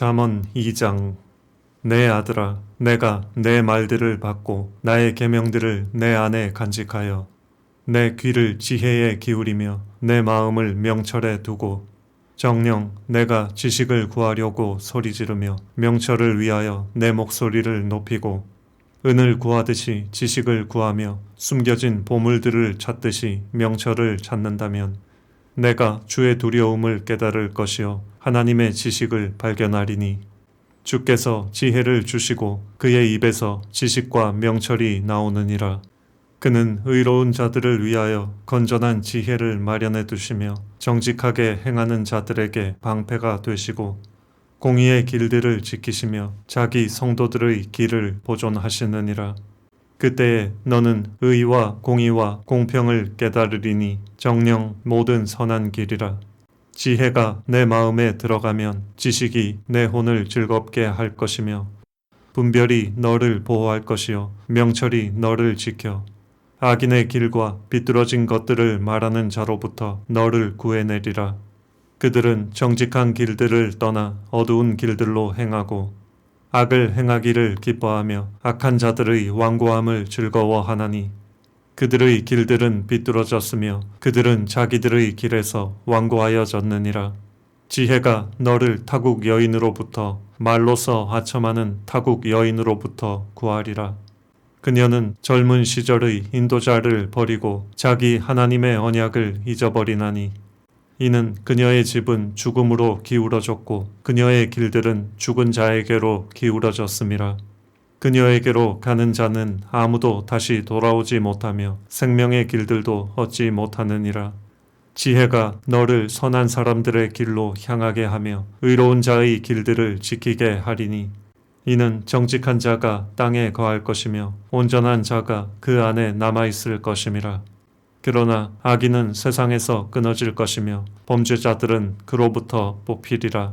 잠언 2장 내 아들아 내가 내 말들을 받고 나의 계명들을 내 안에 간직하여 내 귀를 지혜에 기울이며 내 마음을 명철에 두고 정령 내가 지식을 구하려고 소리 지르며 명철을 위하여 내 목소리를 높이고 은을 구하듯이 지식을 구하며 숨겨진 보물들을 찾듯이 명철을 찾는다면 내가 주의 두려움을 깨달을 것이요 하나님의 지식을 발견하리니 주께서 지혜를 주시고 그의 입에서 지식과 명철이 나오느니라 그는 의로운 자들을 위하여 건전한 지혜를 마련해 두시며 정직하게 행하는 자들에게 방패가 되시고 공의의 길들을 지키시며 자기 성도들의 길을 보존하시느니라 그때에 너는 의와 공의와 공평을 깨달으리니 정령 모든 선한 길이라. 지혜가 내 마음에 들어가면 지식이 내 혼을 즐겁게 할 것이며 분별이 너를 보호할 것이요 명철이 너를 지켜 악인의 길과 비뚤어진 것들을 말하는 자로부터 너를 구해내리라. 그들은 정직한 길들을 떠나 어두운 길들로 행하고 악을 행하기를 기뻐하며 악한 자들의 완고함을 즐거워하나니 그들의 길들은 비뚤어졌으며 그들은 자기들의 길에서 완고하여졌느니라 지혜가 너를 타국 여인으로부터 말로서 하첨하는 타국 여인으로부터 구하리라 그녀는 젊은 시절의 인도자를 버리고 자기 하나님의 언약을 잊어버리나니 이는 그녀의 집은 죽음으로 기울어졌고 그녀의 길들은 죽은 자에게로 기울어졌음이라. 그녀에게로 가는 자는 아무도 다시 돌아오지 못하며 생명의 길들도 얻지 못하느니라. 지혜가 너를 선한 사람들의 길로 향하게 하며 의로운 자의 길들을 지키게 하리니 이는 정직한 자가 땅에 거할 것이며 온전한 자가 그 안에 남아 있을 것임이라. 그러나 악인은 세상에서 끊어질 것이며 범죄자들은 그로부터 뽑히리라.